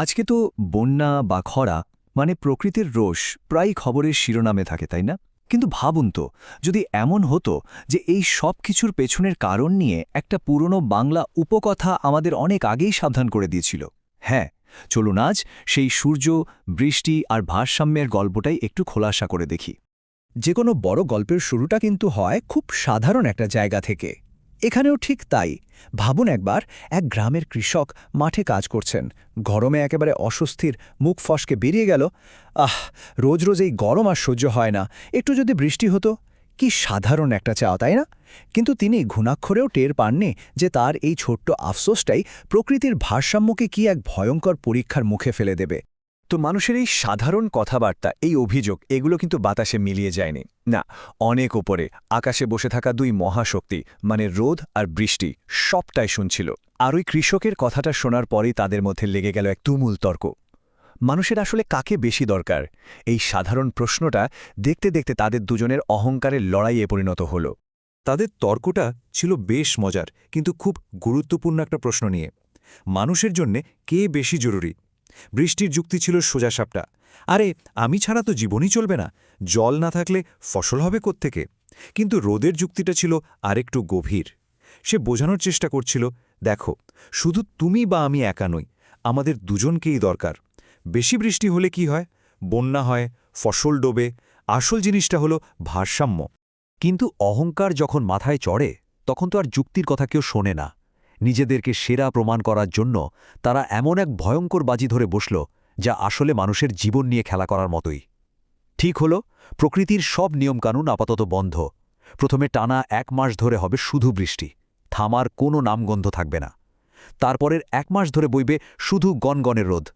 আজকে তো বন্যা বা খরা মানে প্রকৃতির রোষ প্রায় খবরের শিরোনামে থাকে, তাই না? কিন্তু ভাবুন তো, যদি এমন হতো যে এই সব কিছুর পেছনের কারণ নিয়ে একটা পুরনো বাংলা উপকথা আমাদের অনেক আগেই সাবধান করে দিয়েছিল। হ্যাঁ চলুন আজ সেই সূর্য, বৃষ্টি আর ভারসাম্যের গল্পটাই একটু খোলাসা করে দেখি। যে কোনো বড় গল্পের শুরুটা কিন্তু হয় খুব সাধারণ একটা জায়গা থেকে। এখানেও ঠিক তাই। ভাবুন একবার, এক গ্রামের কৃষক মাঠে কাজ করছেন। গরমে একেবারে অস্বস্তির মুখ ফসকে বেরিয়ে গেল। আহ, রোজ রোজ এই গরম আর সহ্য হয় না। একটু যদি বৃষ্টি হতো, কি সাধারণ একটা চাওয়া তাই না? কিন্তু তিনি ঘুণাক্ষরেও টের পাননি যে তার এই ছোট্ট আফসোসটাই প্রকৃতির ভারসাম্যকে কি এক ভয়ঙ্কর পরীক্ষার মুখে ফেলে দেবে। তো মানুষের এই সাধারণ কথাবার্তা, এই অভিযোগ, এগুলো কিন্তু বাতাসে মিলিয়ে যায়নি। না, অনেক ওপরে আকাশে বসে থাকা দুই মহাশক্তি মানে রোদ আর বৃষ্টি, সবটাই শুনছিল। আর ওই কৃষকের কথাটা শোনার পরেই তাদের মধ্যে লেগে গেল এক তুমুল তর্ক। মানুষের আসলে কাকে বেশি দরকার? এই সাধারণ প্রশ্নটা দেখতে দেখতে তাদের দুজনের অহংকারের লড়াইয়ে পরিণত হল। তাদের তর্কটা ছিল বেশ মজার, কিন্তু খুব গুরুত্বপূর্ণ একটা প্রশ্ন নিয়ে। মানুষের জন্যে কে বেশি জরুরি? বৃষ্টির যুক্তি ছিল সোজাসাপটা আরে, আমি ছাড়া তো জীবনই চলবে না। জল না থাকলে ফসল হবে কোত্থেকে? কিন্তু রোদের যুক্তিটা ছিল আরেকটু গভীর। সে বোঝানোর চেষ্টা করছিল, দেখো, শুধু তুমি বা আমি একা নই, আমাদের দুজনকেই দরকার। বেশি বৃষ্টি হলে কি হয়? বন্যা হয়, ফসল ডোবে, আসল জিনিসটা হলো ভারসাম্য। কিন্তু অহংকার যখন মাথায় চড়ে, তখন তো আর যুক্তির কথা কেউ শোনে না। নিজেদেরকে সেরা প্রমাণ করার জন্য তারা এমন এক ভয়ঙ্কর বাজি ধরে বসল যা আসলে মানুষের জীবন নিয়ে খেলা করার মতোই। ঠিক হল, প্রকৃতির সব নিয়মকানুন আপাতত বন্ধ। প্রথমে টানা এক মাস ধরে হবে শুধু বৃষ্টি। থামার কোনো নামগন্ধ থাকবে না। তারপরের এক মাস ধরে বইবে শুধু গনগনের রোদ।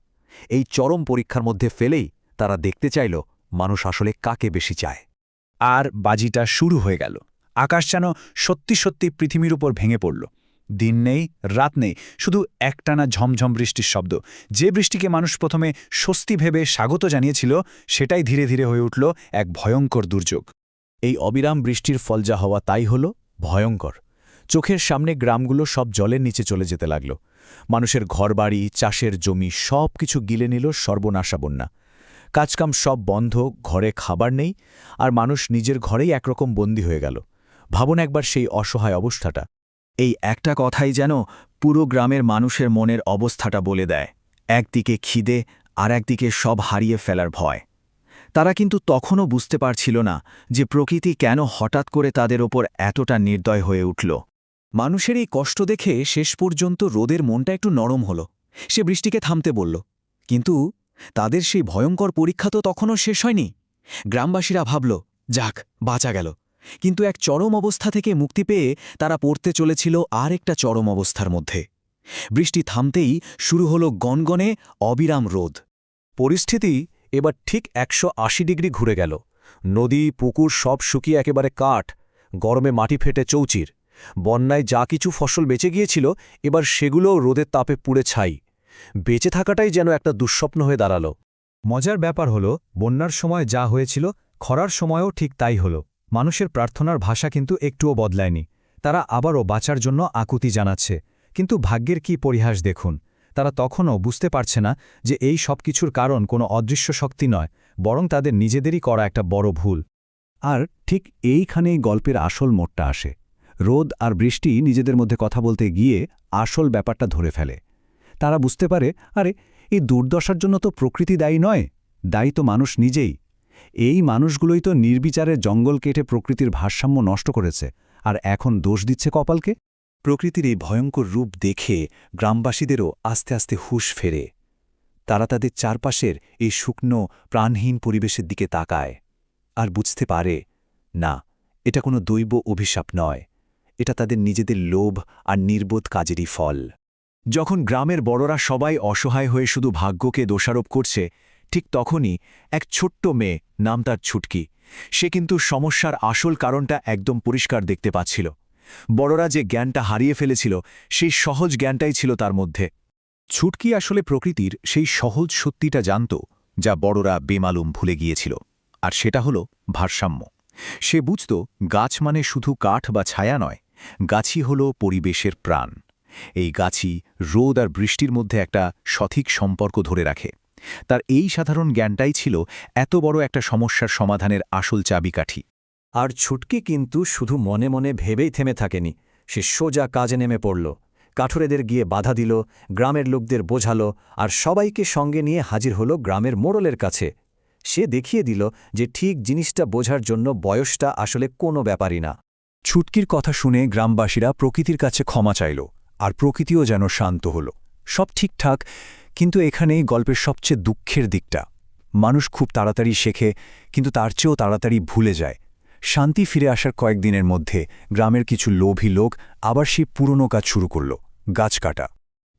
এই চরম পরীক্ষার মধ্যে ফেলেই তারা দেখতে চাইল, মানুষ আসলে কাকে বেশি চায়। আর বাজিটা শুরু হয়ে গেল। আকাশ যেন সত্যি সত্যি পৃথিবীর উপর ভেঙে পড়ল। দিন নেই, রাত নেই, শুধু একটানা ঝমঝম বৃষ্টির শব্দ। যে বৃষ্টিকে মানুষ প্রথমে স্বস্তি ভেবে স্বাগত জানিয়েছিল, সেটাই ধীরে ধীরে হয়ে উঠল এক ভয়ঙ্কর দুর্যোগ। এই অবিরাম বৃষ্টির ফল যা হওয়া তাই হল ভয়ঙ্কর। চোখের সামনে গ্রামগুলো সব জলের নিচে চলে যেতে লাগল। মানুষের ঘরবাড়ি, চাষের জমি সব কিছু গিলে নিল সর্বনাশা বন্যা। কাজকাম সব বন্ধ, ঘরে খাবার নেই, আর মানুষ নিজের ঘরেই একরকম বন্দী হয়ে গেল। ভাবুন একবার সেই অসহায় অবস্থাটা। এই একটা কথাই যেন পুরো গ্রামের মানুষের মনের অবস্থাটা বলে দেয়। একদিকে খিদে আর একদিকে সব হারিয়ে ফেলার ভয়। তারা কিন্তু তখনও বুঝতে পারছিল না যে প্রকৃতি কেন হঠাৎ করে তাদের ওপর এতটা নির্দয় হয়ে উঠল। মানুষের এই কষ্ট দেখে শেষ পর্যন্ত রোদের মনটা একটু নরম হল। সে বৃষ্টিকে থামতে বলল, কিন্তু তাদের সেই ভয়ঙ্কর পরীক্ষা তো তখনও শেষ হয়নি। গ্রামবাসীরা ভাবল, যাক, বাঁচা গেল। কিন্তু এক চরম অবস্থা থেকে মুক্তি পেয়ে তারা পড়তে চলেছিল আর একটা চরম অবস্থার মধ্যে। বৃষ্টি থামতেই শুরু হল গনগনে অবিরাম রোদ। পরিস্থিতি এবার ঠিক একশো আশি ডিগ্রি ঘুরে গেল। নদী, পুকুর সব শুকিয়ে একেবারে কাঠ, গরমে মাটি ফেটে চৌচির। বন্যায় যা কিছু ফসল বেঁচে গিয়েছিল, এবার সেগুলোও রোদের তাপে পুড়ে ছাই। বেঁচে থাকাটাই যেন একটা দুঃস্বপ্ন হয়ে দাঁড়াল। মজার ব্যাপার হলো, বন্যার সময় যা হয়েছিল, খরার সময়ও ঠিক তাই হলো। মানুষের প্রার্থনার ভাষা কিন্তু একটুও বদলায়নি। তারা আবারও বাঁচার জন্য আকুতি জানাচ্ছে। কিন্তু ভাগ্যের কি পরিহাস দেখুন। তারা তখনও বুঝতে পারছে না যে এই সব কিছুর কারণ কোনো অদৃশ্য শক্তি নয়, বরং তাদের নিজেদেরই করা একটা বড় ভুল। আর ঠিক এইখানেই গল্পের আসল মোড়টা আসে। রোদ আর বৃষ্টি নিজেদের মধ্যে কথা বলতে গিয়ে আসল ব্যাপারটা ধরে ফেলে। তারা বুঝতে পারে, আরে, এই দুর্দশার জন্য তো প্রকৃতি দায়ী নয়, দায়ী তো মানুষ নিজেই। এই মানুষগুলোই তো নির্বিচারে জঙ্গল কেটে প্রকৃতির ভারসাম্য নষ্ট করেছে, আর এখন দোষ দিচ্ছে কপালকে? প্রকৃতির এই ভয়ঙ্কর রূপ দেখে গ্রামবাসীদেরও আস্তে আস্তে হুশ ফেরে। তারা তাদের চারপাশের এই শুকনো, প্রাণহীন পরিবেশের দিকে তাকায় আর বুঝতে পারে, না, এটা কোনো দৈব অভিশাপ নয়, এটা তাদের নিজেদের লোভ আর নির্বোধ কাজেরই ফল। যখন গ্রামের বড়রা সবাই অসহায় হয়ে শুধু ভাগ্যকে দোষারোপ করছে, ঠিক তখনই এক ছোট্ট মেয়ে নাম তার ছুটকি। সে কিন্তু সমস্যার আসল কারণটা একদম পরিষ্কার দেখতে পাচ্ছিল। বড়রা যে জ্ঞানটা হারিয়ে ফেলেছিল, সেই সহজ জ্ঞানটাই ছিল তার মধ্যে। ছুটকি আসলে প্রকৃতির সেই সহজ সত্যিটা জানত, যা বড়রা বেমালুম ভুলে গিয়েছিল। আর সেটা হল ভারসাম্য। সে বুঝত, গাছ মানে শুধু কাঠ বা ছায়া নয়, গাছই হল পরিবেশের প্রাণ। এই গাছই রোদ আর বৃষ্টির মধ্যে একটা সঠিক সম্পর্ক ধরে রাখে। তার এই সাধারণ জ্ঞানটাই ছিল এত বড় একটা সমস্যার সমাধানের আসল চাবিকাঠি। আর ছুটকি কিন্তু শুধু মনে মনে ভেবেই থেমে থাকেনি। সে সোজা কাজে নেমে পড়ল। কাঠুরেদের গিয়ে বাধা দিল, গ্রামের লোকদের বোঝালো আর সবাইকে সঙ্গে নিয়ে হাজির হলো গ্রামের মোড়লের কাছে। সে দেখিয়ে দিল যে ঠিক জিনিসটা বোঝার জন্য বয়সটা আসলে কোনো ব্যাপারই না। ছুটকির কথা শুনে গ্রামবাসীরা প্রকৃতির কাছে ক্ষমা চাইল আর প্রকৃতিও যেন শান্ত হল। সব ঠিকঠাক কিন্তু এখানেই গল্পের সবচেয়ে দুঃখের দিকটা। মানুষ খুব তাড়াতাড়ি শেখে, কিন্তু তার চেয়েও তাড়াতাড়ি ভুলে যায়। শান্তি ফিরে আসার কয়েকদিনের মধ্যে গ্রামের কিছু লোভী লোক আবার সেই পুরনো কাজ শুরু করল, গাছ কাটা।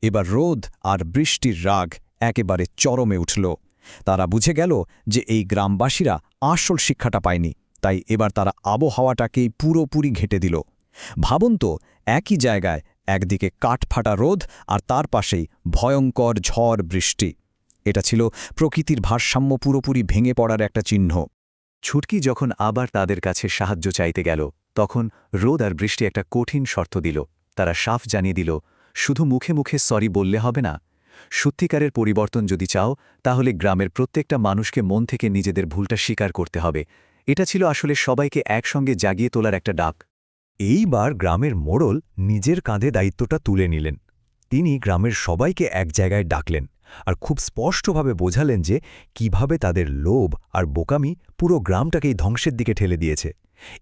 এবার রোদ আর বৃষ্টির রাগ একেবারে চরমে উঠল। তারা বুঝে গেল যে এই গ্রামবাসীরা আসল শিক্ষাটা পায়নি, তাই এবার তারা আবহাওয়াটাকেই পুরোপুরি ঘেটে দিল। ভাবুন তো, একই জায়গায় একদিকে কাঠফাটা রোদ আর তার পাশেই ভয়ঙ্কর ঝড় বৃষ্টি। এটা ছিল প্রকৃতির ভারসাম্য পুরোপুরি ভেঙে পড়ার একটা চিহ্ন। ছুটকি যখন আবার তাদের কাছে সাহায্য চাইতে গেল, তখন রোদ আর বৃষ্টি একটা কঠিন শর্ত দিল। তারা সাফ জানিয়ে দিল, শুধু মুখে মুখে সরি বললে হবে না। সত্যিকারের পরিবর্তন যদি চাও, তাহলে গ্রামের প্রত্যেকটা মানুষকে মন থেকে নিজেদের ভুলটা স্বীকার করতে হবে। এটা ছিল আসলে সবাইকে একসঙ্গে জাগিয়ে তোলার একটা ডাক। এইবার গ্রামের মোড়ল নিজের কাঁধে দায়িত্বটা তুলে নিলেন। তিনি গ্রামের সবাইকে এক জায়গায় ডাকলেন আর খুব স্পষ্টভাবে বোঝালেন যে কীভাবে তাদের লোভ আর বোকামি পুরো গ্রামটাকেই ধ্বংসের দিকে ঠেলে দিয়েছে।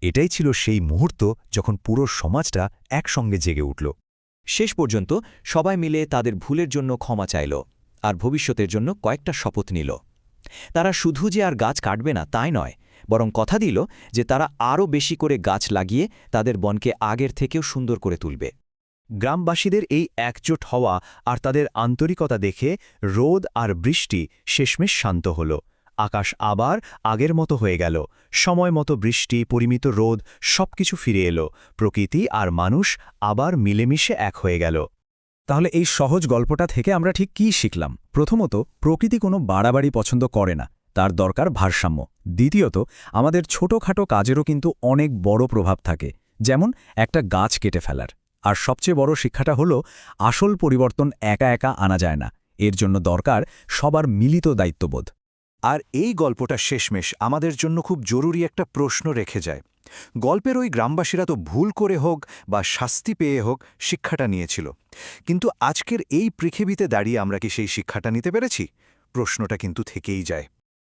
এটাই ছিল সেই মুহূর্ত যখন পুরো সমাজটা একসঙ্গে জেগে উঠল। শেষ পর্যন্ত সবাই মিলে তাদের ভুলের জন্য ক্ষমা চাইল আর ভবিষ্যতের জন্য কয়েকটা শপথ নিল। তারা শুধু যে আর গাছ কাটবে না, তাই নয় বরং কথা দিল যে তারা আরও বেশি করে গাছ লাগিয়ে তাদের বনকে আগের থেকেও সুন্দর করে তুলবে। গ্রামবাসীদের এই একজোট হওয়া আর তাদের আন্তরিকতা দেখে রোদ আর বৃষ্টি শেষমেশ শান্ত হল। আকাশ আবার আগের মতো হয়ে গেল। সময় মতো বৃষ্টি, পরিমিত রোদ, সবকিছু ফিরে এলো। প্রকৃতি আর মানুষ আবার মিলেমিশে এক হয়ে গেল। তাহলে এই সহজ গল্পটা থেকে আমরা ঠিক কী শিখলাম? প্রথমত, প্রকৃতি কোনো বাড়াবাড়ি পছন্দ করে না। তার দরকার ভারসাম্য। দ্বিতীয়ত, আমাদের ছোটখাটো কাজেরও কিন্তু অনেক বড় প্রভাব থাকে, যেমন একটা গাছ কেটে ফেলার। আর সবচেয়ে বড় শিক্ষাটা হলো, আসল পরিবর্তন একা একা আনা যায় না, এর জন্য দরকার সবার মিলিত দায়িত্ববোধ। আর এই গল্পটা শেষমেশ আমাদের জন্য খুব জরুরি একটা প্রশ্ন রেখে যায়। গল্পের ওই গ্রামবাসীরা তো ভুল করে হোক বা শাস্তি পেয়ে হোক শিক্ষাটা নিয়েছিল। কিন্তু আজকের এই পৃথিবীতে দাঁড়িয়ে আমরা কি সেই শিক্ষাটা নিতে পেরেছি? প্রশ্নটা কিন্তু থেকেই যায়।